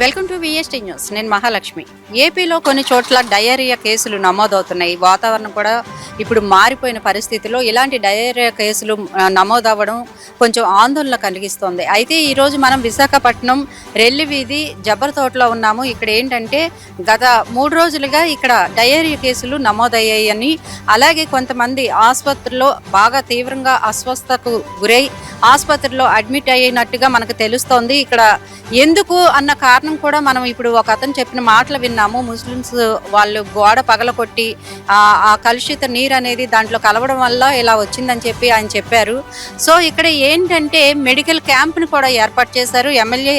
Welcome to VST news. నేను మహాలక్ష్మి. ఏపీలో కొన్ని చోట్ల డయేరియా కేసులు నమోదవుతున్నాయి. వాతావరణం కూడా ఇప్పుడు మారిపోయిన పరిస్థితిలో ఇలాంటి డయేరియా కేసులు నమోదవ్వడం కొంచెం ఆందోళన కలిగిస్తుంది. అయితే ఈరోజు మనం విశాఖపట్నం రెల్లి వీధి జబ్బర్ తోటలో ఉన్నాము. ఇక్కడ ఏంటంటే గత మూడు రోజులుగా ఇక్కడ డయేరియా కేసులు నమోదయ్యాయని అలాగే కొంతమంది ఆసుపత్రిలో బాగా తీవ్రంగా అస్వస్థకు గురై ఆసుపత్రిలో అడ్మిట్ అయినట్టుగా మనకు తెలుస్తోంది. ఇక్కడ ఎందుకు అన్న కారణం కూడా మనం ఇప్పుడు ఒక అతను చెప్పిన మాటలు విన్నాము. ముస్లిమ్స్ వాళ్ళు గోడ పగలకొట్టి ఆ ఆ కలుషిత నీరు అనేది దాంట్లో కలవడం వల్ల ఇలా వచ్చిందని చెప్పి ఆయన చెప్పారు. సో ఇక్కడ ఏంటంటే మెడికల్ క్యాంప్ను కూడా ఏర్పాటు చేశారు. ఎమ్మెల్యే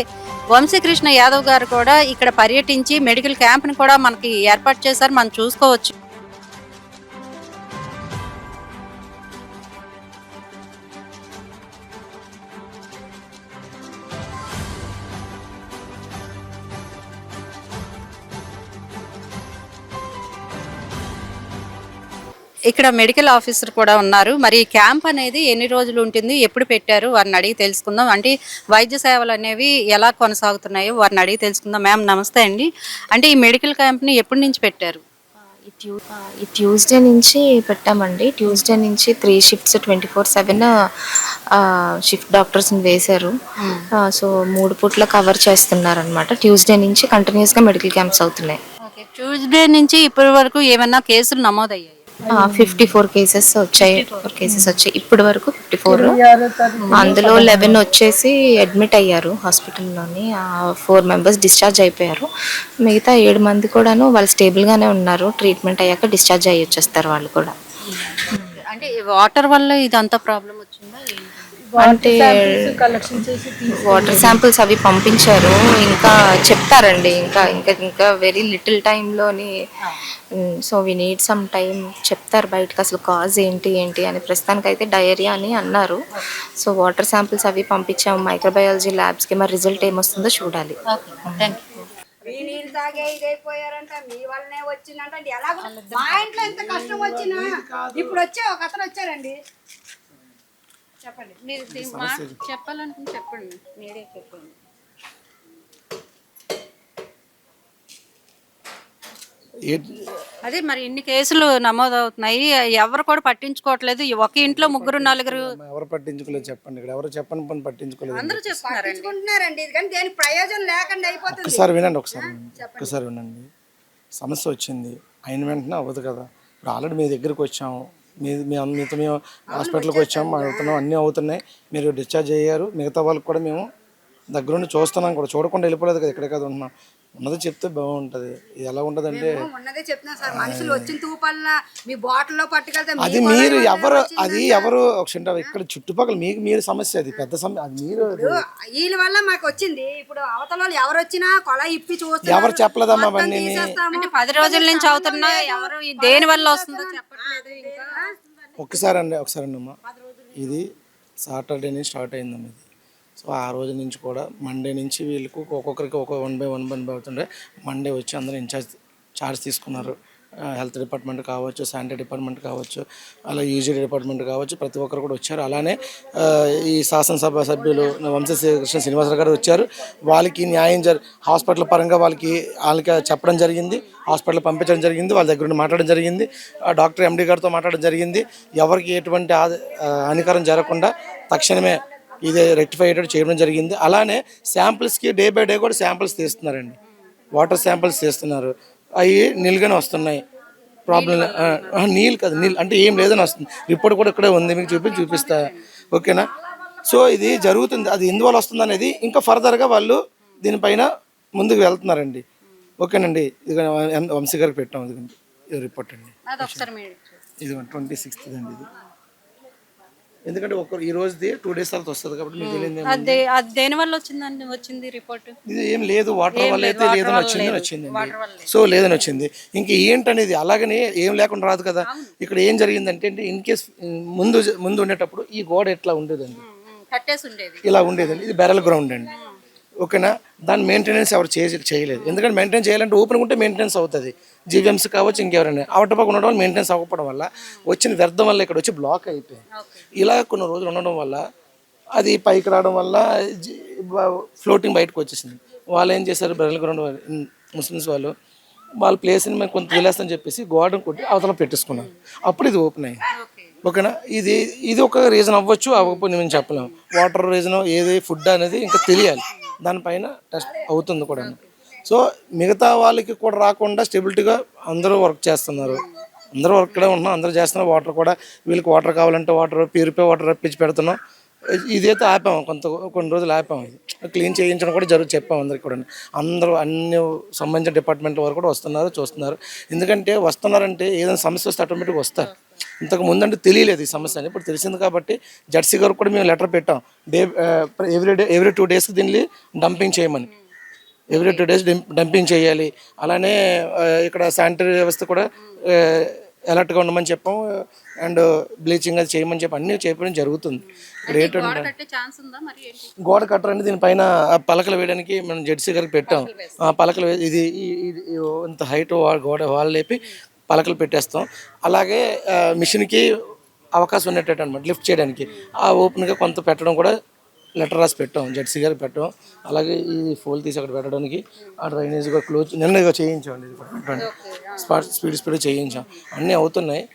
వంశీకృష్ణ యాదవ్ గారు కూడా ఇక్కడ పర్యటించి మెడికల్ క్యాంప్ని కూడా మనకి ఏర్పాటు చేశారు. మనం చూసుకోవచ్చు. ఇక్కడ మెడికల్ ఆఫీసర్ కూడా ఉన్నారు. మరి ఈ క్యాంప్ అనేది ఎన్ని రోజులు ఉంటుంది? ఎప్పుడు పెట్టారు? వారిని అడిగి తెలుసుకుందాం. అంటే వైద్య సేవలు అనేవి ఎలా కొనసాగుతున్నాయో వారిని అడిగి తెలుసుకుందాం. మ్యామ్ నమస్తే అండి. అంటే ఈ మెడికల్ క్యాంప్ని ఎప్పటి నుంచి పెట్టారు? ఈ ట్యూస్డే నుంచి పెట్టామండి. ట్యూస్డే నుంచి three shifts twenty four seven shift డాక్టర్స్ని వేశారు. సో మూడు పూట్ల కవర్ చేస్తున్నారు అనమాట ట్యూస్డే నుంచి కంటిన్యూస్గా మెడికల్ క్యాంప్స్ అవుతున్నాయి. ఓకే. ట్యూస్డే నుంచి ఇప్పటి వరకు ఏమన్నా కేసులు నమోదయ్యాయి? ఫిఫ్టీ ఫోర్ కేసెస్ వచ్చాయి. ఫోర్ కేసెస్ వచ్చాయి. ఇప్పటి వరకు ఫిఫ్టీ ఫోర్ అందులో లెవెన్ వచ్చేసి అడ్మిట్ అయ్యారు హాస్పిటల్లోని. ఫోర్ మెంబర్స్ డిశ్చార్జ్ అయిపోయారు. మిగతా ఏడు మంది కూడాను వాళ్ళు స్టేబుల్గానే ఉన్నారు. ట్రీట్మెంట్ అయ్యాక డిశ్చార్జ్ అయ్యి వచ్చేస్తారు వాళ్ళు కూడా. అంటే వాటర్ వల్ల ఇదంతా ప్రాబ్లం వచ్చిందా? అంటే వాటర్ శాంపిల్స్ అవి పంపించారు. ఇంకా చెప్తారండి. ఇంకా ఇంకా ఇంకా వెరీ లిటిల్ టైంలోని so we need some time చెప్తారు బయటకు. అసలు కాజ్ ఏంటి ఏంటి అని ప్రస్తుతానికి అయితే డయేరియా అని అన్నారు. సో వాటర్ శాంపిల్స్ అవి పంపించాము మైక్రోబయాలజీ ల్యాబ్స్కి మరి రిజల్ట్ ఏమొస్తుందో చూడాలి. ఓకే థ్యాంక్ యూ మీ నీళ్ళు తాగే ఇదైపోయారంట. మీ వల్లనే వచ్చిందంట. అంటే ఎలాగో మా ఇంట్లో ఎంత కష్టం వచ్చినా ఇప్పుడు వచ్చే ఒక అతను వచ్చారండి. చెప్పండి. మీరు చెప్పాలనుకుంటే చెప్పండి. మీరే చెప్పండి. అదే మరి ఇన్ని కేసులు నమోదవుతున్నాయి? ఎవరు కూడా పట్టించుకోవట్లేదు. ఒక ఇంట్లో ముగ్గురు నలుగురు ఎవరు పట్టించుకోలేదు చెప్పండి ఇక్కడ. ఎవరు చెప్పని పని పట్టించుకోలేదు. అందరూ చెప్తున్నారండి. పట్టించుకుంటున్నారండి. ఇది కానీ దేని ప్రయోజనం లేకుండా అయిపోతుంది. ఒకసారి వినండి ఒకసారి వినండి. ఒకసారి వినండి. సమస్య వచ్చింది. అయిన వెంటనే అవ్వదు కదా. ఇప్పుడు ఆల్రెడీ మీ దగ్గరికి వచ్చాము. మీ మీ మీతో మేము హాస్పిటల్కి వచ్చాము అవుతున్నాం అన్నీ అవుతున్నాయి. మీరు డిశ్చార్జ్ అయ్యారు. మిగతా వాళ్ళకి కూడా మేము దగ్గరుండి చూస్తున్నాం కూడా. చూడకుండా వెళ్ళిపోలేదు కదా ఇక్కడే కదా ఉంటున్నాం. ఉన్నది చెప్తే బాగుంటుంది. ఇది ఎలా ఉంటుందంటే ఉన్నదే చెప్తున్నా సార్ మనుషులు వచ్చిన తూపల్లా మీ బాటిల్లో పట్టుకెళ్తే అది మీరు ఎవరు. అది ఎవరు ఒక చిన్న ఇక్కడ చుట్టుపక్కల మీకు మీరు సమస్య అది పెద్ద సమస్య. అది మీరు వీళ్ళ వల్ల మాకు వచ్చింది. ఇప్పుడు అవతల ఎవరు వచ్చినా కొల ఇప్పి చూస్తారు ఎవరు చెప్పలేదమ్మా అవన్నీ. అంటే పది రోజుల నుంచి అవుతున్నా ఎవరు ఈ దేని వల్ల వస్తుందో చెప్పట్లేదు ఇంకా. ఒక్కసారి అండి ఒకసారి అండి అమ్మా ఇది సాటర్డే నుంచి స్టార్ట్ అయిందమ్మా ఇది. సో ఆ రోజు నుంచి కూడా మండే నుంచి వీళ్ళకు ఒక్కొక్కరికి ఒక్కొక్క one by one one by అవుతుండే మండే వచ్చి అందరూ ఇన్ఛార్జ్ ఛార్జ్ తీసుకున్నారు. హెల్త్ డిపార్ట్మెంట్ కావచ్చు శానిటరీ డిపార్ట్మెంట్ కావచ్చు అలా యూజీ డిపార్ట్మెంట్ కావచ్చు ప్రతి ఒక్కరు కూడా వచ్చారు. అలానే ఈ శాసనసభ సభ్యులు వంశశ్రీకృష్ణ శ్రీనివాసరావు గారు వచ్చారు. వాళ్ళకి న్యాయం జరి హాస్పిటల్ పరంగా వాళ్ళకి వాళ్ళకి చెప్పడం జరిగింది. హాస్పిటల్ పంపించడం జరిగింది. వాళ్ళ దగ్గర మాట్లాడడం జరిగింది. డాక్టర్ ఎండి గారితో మాట్లాడడం జరిగింది. ఎవరికి ఎటువంటి ఆ, హానికరం జరగకుండా తక్షణమే ఇది రెక్టిఫై అయ్యేటట్టు చేయడం జరిగింది. అలానే శాంపిల్స్కి డే బై డే కూడా శాంపిల్స్ తీస్తున్నారండి. వాటర్ శాంపిల్స్ తీస్తున్నారు. అవి నిల్గానే వస్తున్నాయి. ప్రాబ్లం నీళ్ళు కాదు నీళ్ళు అంటే ఏం లేదని వస్తుంది. రిపోర్ట్ కూడా ఇక్కడే ఉంది మీకు చూపి చూపిస్తా. ఓకేనా? సో ఇది జరుగుతుంది. అది ఎందువల్ల వస్తుంది అనేది ఇంకా ఫర్దర్గా వాళ్ళు దీనిపైన ముందుకు వెళ్తున్నారండి. ఓకేనండి. ఇది వంశీ గారికి పెట్టాం. ఇది రిపోర్ట్ అండి. ఇది ట్వంటీ సిక్స్త్ అండి ఇది. ఎందుకంటే ఒక ఈ రోజుది టూ డేస్ తర్వాత వస్తుంది కాబట్టి మీకు తెలియదు అది అది దేని వల్ల వచ్చిందండి వచ్చింది రిపోర్ట్ ఇది ఏం లేదు వాటర్ వల్ల అయితే లేదని వచ్చింది వచ్చింది సో లేదని వచ్చింది. ఇంక ఏంటనేది అలాగనే ఏం లేకుండా రాదు కదా. ఇక్కడ ఏం జరిగిందంటే ఇన్ కేస్ ముందు ముందు ఉండేటప్పుడు ఈ గోడ ఎట్లా ఉండేదండి? ఇలా ఉండేదండి. ఇది బెరల్ గ్రౌండ్ అండి. ఓకేనా? దాని మెయింటెనెన్స్ ఎవరు చేసి చేయలేదు. ఎందుకంటే మెయింటైన్ చేయాలంటే ఓపెన్ ఉంటే మెయింటెనెన్స్ అవుతుంది. జీవీఎంసీ కావచ్చు ఇంకెవరైనా. అవటపక్క ఉండడం వల్ల మెయింటెనెన్స్ అవ్వకపోవడం వల్ల వచ్చిన వ్యర్థం వల్ల ఇక్కడ వచ్చి బ్లాక్ అయిపోయింది. ఇలా కొన్ని రోజులు ఉండడం వల్ల అది పైకి రావడం వల్ల ఫ్లోటింగ్ బయటకు వచ్చేసింది. వాళ్ళు ఏం చేశారు? బెరల్ గ్రౌండ్ ముస్లిమ్స్ వాళ్ళు వాళ్ళ ప్లేస్ని మేము కొంత వదిలేస్తని చెప్పేసి గోడను కొట్టి అవతల పెట్టేసుకున్నాం అప్పుడు ఇది ఓపెన్ అయింది. ఓకేనా? ఇది ఇది ఒక రీజన్ అవ్వచ్చు అవ్వకపోతే మేము చెప్పలేము. వాటర్ రీజన్ ఏది ఫుడ్ అనేది ఇంకా తెలియాలి. దానిపైన టెస్ట్ అవుతుంది కూడా. సో మిగతా వాళ్ళకి కూడా రాకుండా స్టెబిలిటీగా అందరూ వర్క్ చేస్తున్నారు. అందరూ వర్క్ కూడా ఉంటున్నాం అందరూ చేస్తున్నారు వాటర్ కూడా వీళ్ళకి వాటర్ కావాలంటే వాటర్ ప్యూరిఫై వాటర్ రప్పించి పెడుతున్నాం. ఇదైతే ఆపాము కొంత కొన్ని రోజులు ఆపాము. ఇది క్లీన్ చేయించడం కూడా జరుగు చెప్పాము అందరికి కూడా అందరూ అన్ని సంబంధించిన డిపార్ట్మెంట్ వారు కూడా వస్తున్నారు చూస్తున్నారు. ఎందుకంటే వస్తున్నారంటే ఏదైనా సమస్య వస్తే ఆటోమేటిక్గా వస్తారు. ఇంతకు ముందంటే తెలియలేదు ఈ సమస్య అని ఇప్పుడు తెలిసింది కాబట్టి జడ్సీ గారు కూడా మేము లెటర్ పెట్టాం. Day every day every two డేస్కి దీన్ని డంపింగ్ చేయమని. ఎవ్రీ టూ డేస్ డంపింగ్ చేయాలి. అలానే ఇక్కడ శానిటరీ వ్యవస్థ కూడా అలర్ట్గా ఉండమని చెప్పాం అండ్ బ్లీచింగ్ అది చేయమని చెప్పి అన్నీ చేయడం జరుగుతుంది. ఏంటంటే కట్టే ఛాన్స్ ఉందా? మరి ఏంటి? గోడ కట్టర్ అనేది దీనిపైన పలకలు వేయడానికి మనం జెడ్సీ గారికి పెట్టాం. ఆ పలకలు ఇది ఇంత హైట్ గోడ వాల్ లేపి పలకలు పెట్టేస్తాం. అలాగే మిషన్కి అవకాశం ఉన్నట్టు అనమాట లిఫ్ట్ చేయడానికి. ఆ ఓపెన్గా కొంత పెట్టడం కూడా లెటర్ రాసి పెట్టాం జెడ్సీ గారికి పెట్టాం. అలాగే ఈ ఫోల్ తీసి అక్కడ పెట్టడానికి ఆ డ్రైనేజ్ కూడా క్లోజ్ నిన్న చేయించాం ఇది పెట్టండి స్పాట్ స్పీడ్ స్పీడ్ చేయించాం. అన్నీ అవుతున్నాయి.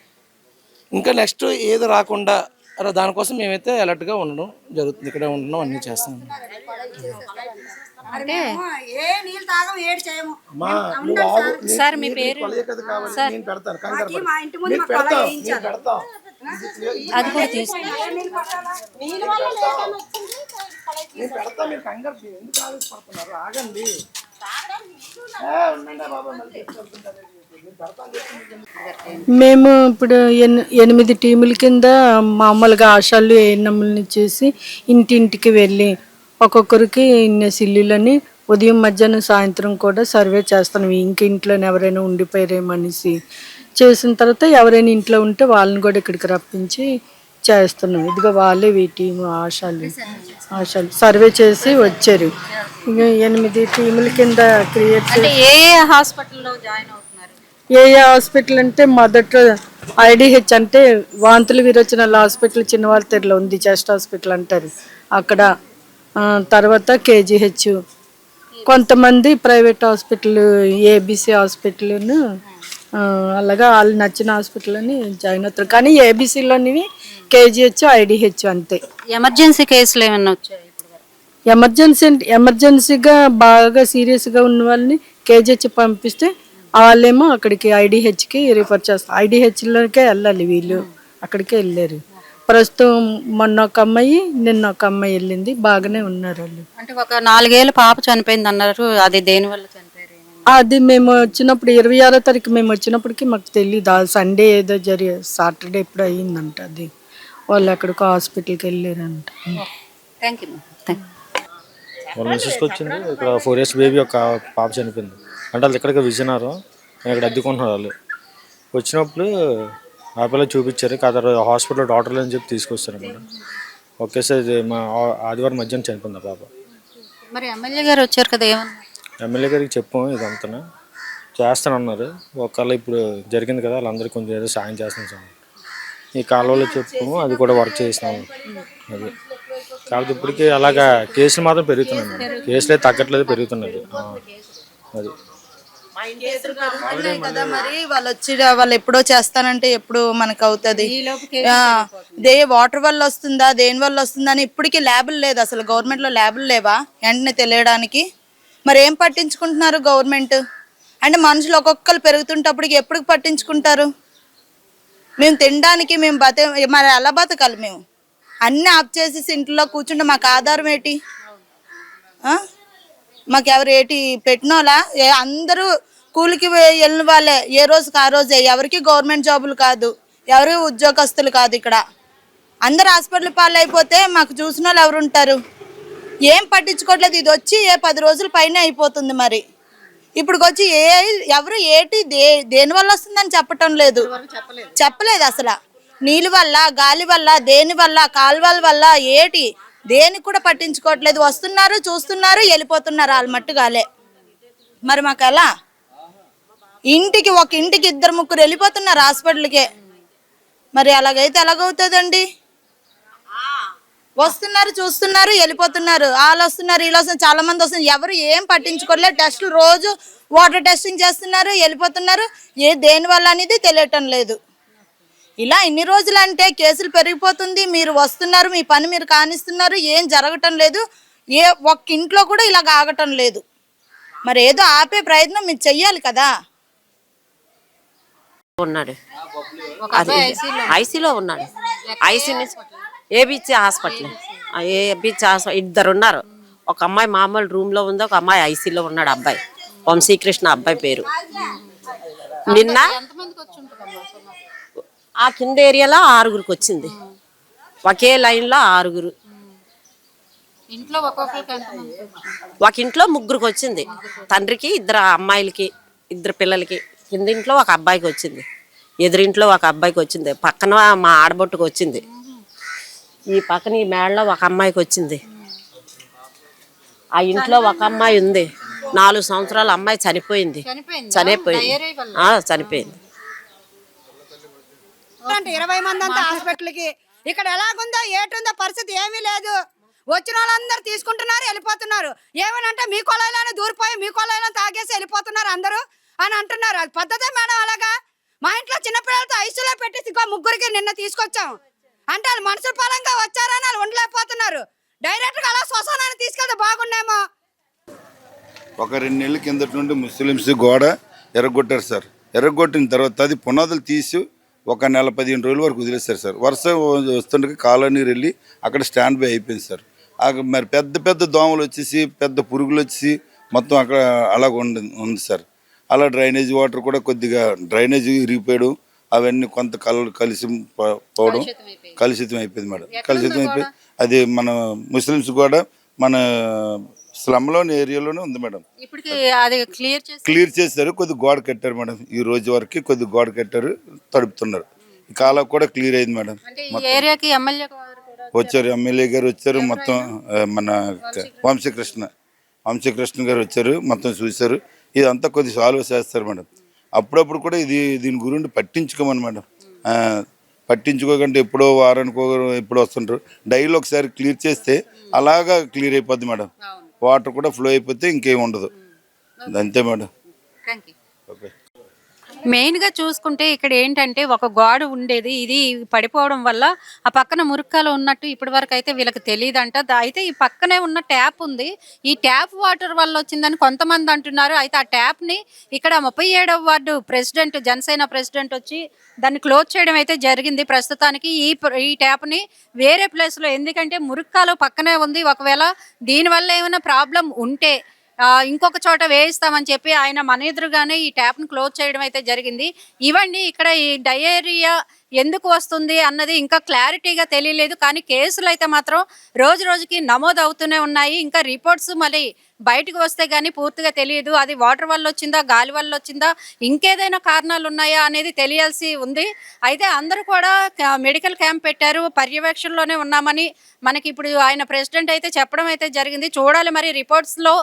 ఇంకా నెక్స్ట్ ఏది రాకుండా అలా దానికోసం మేమైతే అలర్ట్గా ఉండడం జరుగుతుంది. ఇక్కడే ఉండడం అన్నీ. నీ- సార్. మీ పేరు పెడతాను. అది కూడా తీసుకో. నేను పెడతా మీరు కంగారు ఎందుకు ఆలోచిస్తున్నారు ఆగండి. మేము ఇప్పుడు ఎన్ ఎనిమిది టీముల కింద మామూలుగా ఆశాలు ఏఎన్ఎంలని చేసి ఇంటింటికి వెళ్ళి ఒక్కొక్కరికి ఇన్ని సిల్లులని ఉదయం మధ్యాహ్నం సాయంత్రం కూడా సర్వే చేస్తాను ఇంక ఇంట్లో ఎవరైనా ఉండిపోయారేమనేసి. చేసిన తర్వాత ఎవరైనా ఇంట్లో ఉంటే వాళ్ళని కూడా ఇక్కడికి రప్పించి చేస్తున్నాం. ఇదిగో వాళ్ళే టీము ఆశాలు ఆశాలు. సర్వే చేసి వచ్చారు. ఇక ఎనిమిది టీముల కింద క్రియేట్ ఏ ఏ హాస్పిటల్లో జాయిన్ అవుతున్నారు? ఏ హాస్పిటల్ అంటే మొదట ఐడిహెచ్ అంటే వాంతులు విరోచనాల హాస్పిటల్ చిన్నవాళ్ళ తెరలో ఉంది చెస్ట్ హాస్పిటల్ అంటారు. అక్కడ తర్వాత కేజీహెచ్. కొంతమంది ప్రైవేట్ హాస్పిటల్ ఏబిసి హాస్పిటల్ను అలాగా వాళ్ళు నచ్చిన హాస్పిటల్ అని జాయిన్ అవుతారు. కానీ ఏబిసిలోనివి కేజీహెచ్ ఐడిహెచ్ అంతే. ఎమర్జెన్సీ కేసులు ఏమైనా వచ్చాయి? ఎమర్జెన్సీ అంటే- ఎమర్జెన్సీగా బాగా సీరియస్గా ఉన్న వాళ్ళని కేజీహెచ్ పంపిస్తే వాళ్ళేమో అక్కడికి ఐడిహెచ్కి రిఫర్ చేస్తారు. ఐడిహెచ్లోకే వెళ్ళాలి వీళ్ళు. అక్కడికే వెళ్ళారు. ప్రస్తుతం మొన్న ఒక అమ్మాయి నిన్న ఒక అమ్మాయి వెళ్ళింది. బాగానే ఉన్నారు వాళ్ళు. అంటే ఒక నాలుగేళ్ళ పాప చనిపోయింది అన్నారు అది దేని వల్ల చనిపోయారు ఏమైనా? అది మేము వచ్చినప్పుడు ఇరవై ఆరో తారీఖు మేము వచ్చినప్పటికి మాకు తెలియదు ఆ సండే ఏదో జరిగే సాటర్డే ఎప్పుడు అయ్యిందంట అది. వాళ్ళు అక్కడికి హాస్పిటల్కి వెళ్ళారంట. థ్యాంక్ యూ థ్యాంక్ వాళ్ళ మిస్సెస్కి వచ్చింది. ఇక్కడ ఫోర్ ఇయర్స్ బేబీ ఒక పాప చనిపోయింది. అంటే వాళ్ళు ఇక్కడికి విజయనగరం నేను ఇక్కడ అద్దెకుంటున్నారు వాళ్ళు. వచ్చినప్పుడు ఆ పిల్ల చూపించారు. కాదు హాస్పిటల్ డాక్టర్లు అని చెప్పి తీసుకొస్తారు అన్నమాట ఒకేసారి ఇది మా ఆదివారం మధ్యాహ్నం చనిపోయింది ఆ పాప. మరి ఎమ్మెల్యే గారు వచ్చారు కదా ఏమన్నా ఎమ్మెల్యే గారికి చెప్పాము ఇదంతా చేస్తానన్నారు. ఒకవేళ ఇప్పుడు జరిగింది కదా వాళ్ళందరికీ కొంచెం ఏదో సాయం చేస్తాం సార్. ఈ కాలువలో చెప్పాము అది కూడా వర్క్ చేసినాము. అది. కాబట్టి ఇప్పటికీ అలాగా కేసులు మాత్రం పెరుగుతున్నాయి. కేసులు అయితే తగ్గట్లేదు పెరుగుతున్నది. అది. కదా మరి వాళ్ళు వచ్చి వాళ్ళు ఎప్పుడో చేస్తానంటే ఎప్పుడు మనకు అవుతుంది. దే వాటర్ వల్ల వస్తుందా దేని వల్ల వస్తుందా అని ఇప్పటికీ ల్యాబులు లేదు. అసలు గవర్నమెంట్లో ల్యాబులు లేవా? వెంటనే తెలియడానికి. మరి ఏం పట్టించుకుంటున్నారు గవర్నమెంట్? అంటే మనుషులు ఒక్కొక్కరు పెరుగుతుంటప్పటికి ఎప్పుడు పట్టించుకుంటారు? మేము తినడానికి మేము బతే మరి ఎలా బతకాలి మేము? అన్నీ ఆఫ్ చేసేసి ఇంట్లో కూర్చుంటే మాకు ఆధారం ఏంటి? మాకు ఎవరు ఏటి పెట్టినోలా ఏ అందరూ కూలికి వెళ్ళిన వాళ్ళే. ఏ రోజుకి ఆ రోజే. ఎవరికి గవర్నమెంట్ జాబులు కాదు. ఎవరి ఉద్యోగస్తులు కాదు ఇక్కడ. అందరు హాస్పిటల్ పాలైపోతే మాకు చూసిన వాళ్ళు ఎవరు ఉంటారు ఏం పట్టించుకోవట్లేదు. ఇది వచ్చి ఏ పది రోజుల పైన అయిపోతుంది మరి. ఇప్పుడు వచ్చి ఏ ఎవరు ఏటి దే దేని వల్ల వస్తుందని చెప్పటం లేదు. చెప్పలేదు అసలు. నీళ్ళ వల్ల గాలి వల్ల దేని వల్ల కాలువల వల్ల ఏటి దేనికి కూడా పట్టించుకోవట్లేదు. వస్తున్నారు చూస్తున్నారు వెళ్ళిపోతున్నారు వాళ్ళ మట్టుగాలే. మరి మాకు ఎలా? ఇంటికి ఒక ఇంటికి ఇద్దరు ముగ్గురు వెళ్ళిపోతున్నారు హాస్పిటల్కే. మరి అలాగైతే ఎలాగవుతుందండి? వస్తున్నారు చూస్తున్నారు వెళ్ళిపోతున్నారు. వాళ్ళు వస్తున్నారు వీళ్ళు వస్తున్నారు చాలా మంది వస్తున్నారు. ఎవరు ఏం పట్టించుకోలేదు టెస్టులు రోజు వాటర్ టెస్టింగ్ చేస్తున్నారు వెళ్ళిపోతున్నారు. ఏ దేని వల్ల అనేది తెలియటం లేదు. ఇలా ఇన్ని రోజులు అంటే కేసులు పెరిగిపోతుంది. మీరు వస్తున్నారు మీ పని మీరు కానిస్తున్నారు ఏం జరగటం లేదు. ఏ ఒక్క ఇంట్లో కూడా ఇలాగ ఆగటం లేదు. మరి ఏదో ఆపే ప్రయత్నం మీరు చెయ్యాలి కదా. ఉన్నాడు. అది ఐసీలో. ఉన్నాడు. ఐసీ నుంచి ఏబిచ్చి హాస్పిటల్? ఏబిచ్చి హాస్పిటల్ ఇద్దరు ఉన్నారు ఒక అమ్మాయి మామూలు రూమ్లో ఉంది ఒక అమ్మాయి ఐసీలో ఉన్నాడు అబ్బాయి. వంశీకృష్ణ అబ్బాయి పేరు. నిన్న ఆ కింద ఏరియాలో ఆరుగురికి వచ్చింది. ఒకే లైన్లో ఆరుగురు ఒక ఇంట్లో ముగ్గురికి వచ్చింది. తండ్రికి ఇద్దరు అమ్మాయిలకి ఇద్దరు పిల్లలకి. కింద ఇంట్లో ఒక అబ్బాయికి వచ్చింది. ఎదురింట్లో ఒక అబ్బాయికి వచ్చింది. పక్కన మా ఆడబొట్టుకు వచ్చింది. ఈ పక్కన ఈ మేడలో ఒక అమ్మాయికి వచ్చింది. ఆ ఇంట్లో ఒక అమ్మాయి ఉంది. నాలుగు సంవత్సరాల అమ్మాయి చనిపోయింది. చనిపోయింది? ఆ, చనిపోయింది. అంటే ఇరవై మంది అంతా హాస్పిటల్కి. ఇక్కడ ఎలాగుందో ఏటుందో పరిస్థితి ఏమీ లేదు. వచ్చిన వాళ్ళందరూ తీసుకుంటున్నారు వెళ్ళిపోతున్నారు. ఏమనంటే మీ కొలాయిలోనే దూరిపోయి మీ కొలాయిలో తాగేసి వెళ్ళిపోతున్నారు అందరూ అని అంటున్నారు. అది పద్ధతే మేడం అలాగా? మా ఇంట్లో చిన్నపిల్లలతో ఐసీలో పెట్టేసి ఇంకో ముగ్గురికి నిన్న తీసుకొచ్చాం. అంటే వాళ్ళు మనసు పరంగా వచ్చారని వాళ్ళు ఉండలేకపోతున్నారు. డైరెక్ట్గా అలా శ్మశానాన్ని తీసుకెళ్తే బాగుండేమో. ఒక రెండు నెలల కిందటి నుండి ముస్లిమ్స్ గోడ ఎరగొట్టారు సార్. ఎరగొట్టిన తర్వాత అది పునాదులు తీసి ఒక నెల పదిహేను రోజుల వరకు వదిలేస్తారు సార్. వర్షం వస్తుండగా కాలనీ వెళ్ళి అక్కడ స్టాండ్ బై అయిపోయింది సార్. అక్కడ మరి పెద్ద పెద్ద దోమలు వచ్చేసి పెద్ద పురుగులు వచ్చేసి మొత్తం అక్కడ అలాగ ఉంది ఉంది సార్. అలా డ్రైనేజ్ వాటర్ కూడా కొద్దిగా డ్రైనేజ్ ఇరిగిపోయడం. అవన్నీ కొంత కల కలిసి పోవడం కలుషితం అయిపోయింది మేడం. కలుషితం అయిపోయి అది మన ముస్లిమ్స్ కూడా మన స్లమ్లోని ఏరియాలోనే ఉంది మేడం. క్లియర్ చేశారు కొద్ది గోడ కట్టారు మేడం. ఈ రోజు వరకు కొద్ది గోడ కట్టారు తడుపుతున్నారు. కాలం కూడా క్లియర్ అయింది మేడం. వచ్చారు. ఎమ్మెల్యే గారు వచ్చారు మొత్తం మన వంశీకృష్ణ. వంశీకృష్ణ గారు వచ్చారు మొత్తం చూశారు. ఇదంతా కొద్ది సాల్వ్ చేస్తారు మేడం. అప్పుడప్పుడు కూడా ఇది దీని గురించి పట్టించుకోమని మేడం. పట్టించుకోకంటే ఎప్పుడో వారానికి ఎప్పుడో వస్తుంటారు. డైలీ ఒకసారి క్లియర్ చేస్తే అలాగా క్లియర్ అయిపోద్ది మేడం. వాటర్ కూడా ఫ్లో అయిపోతే ఇంకేం ఉండదు. అంతే మేడం. ఓకే. మెయిన్గా చూసుకుంటే ఇక్కడ ఏంటంటే ఒక గోడ ఉండేది. ఇది పడిపోవడం వల్ల ఆ పక్కన మురుక్కాలు ఉన్నట్టు ఇప్పటి వరకు అయితే వీళ్ళకి తెలియదంట. అయితే ఈ పక్కనే ఉన్న ట్యాప్ ఉంది. ఈ ట్యాప్ వాటర్ వల్ల వచ్చిందని కొంతమంది అంటున్నారు. అయితే ఆ ట్యాప్ని ఇక్కడ ముప్పై ఏడవ వార్డు ప్రెసిడెంట్ జనసేన ప్రెసిడెంట్ వచ్చి దాన్ని క్లోజ్ చేయడం అయితే జరిగింది. ప్రస్తుతానికి ఈ ఈ ట్యాప్ని వేరే ప్లేస్లో ఎందుకంటే మురుక్కాలు పక్కనే ఉంది. ఒకవేళ దీనివల్ల ఏమైనా ప్రాబ్లం ఉంటే ఇంకొక చోట వేయిస్తామని చెప్పి ఆయన మన ఎదురుగానే ఈ ట్యాప్ను క్లోజ్ చేయడం అయితే జరిగింది. ఇవ్వండి ఇక్కడ ఈ డయేరియా ఎందుకు వస్తుంది అన్నది ఇంకా క్లారిటీగా తెలియలేదు. కానీ కేసులు అయితే మాత్రం రోజు రోజుకి నమోదు అవుతూనే ఉన్నాయి. ఇంకా రిపోర్ట్స్ మళ్ళీ బయటకు వస్తే కానీ పూర్తిగా తెలియదు. అది వాటర్ వల్ల వచ్చిందా గాలి వల్ల వచ్చిందా ఇంకేదైనా కారణాలు ఉన్నాయా అనేది తెలియాల్సి ఉంది. అయితే అందరూ కూడా మెడికల్ క్యాంప్ పెట్టారు. పర్యవేక్షణలోనే ఉన్నామని మనకి ఇప్పుడు ఆయన ప్రెసిడెంట్ అయితే చెప్పడం అయితే జరిగింది. చూడాలి మరి రిపోర్ట్స్లో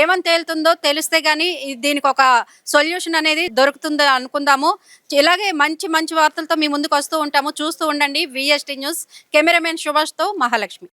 ఏమని తేలుతుందో తెలిస్తే కానీ దీనికి ఒక సొల్యూషన్ అనేది దొరుకుతుందో అనుకుందాము. ఇలాగే మంచి మంచి వార్తలతో మీ ముందు ముందుకు వస్తూ ఉంటాము. చూస్తూ ఉండండి. విఎస్టీ న్యూస్ కెమెరామెన్ సుభాష్తో మహాలక్ష్మి.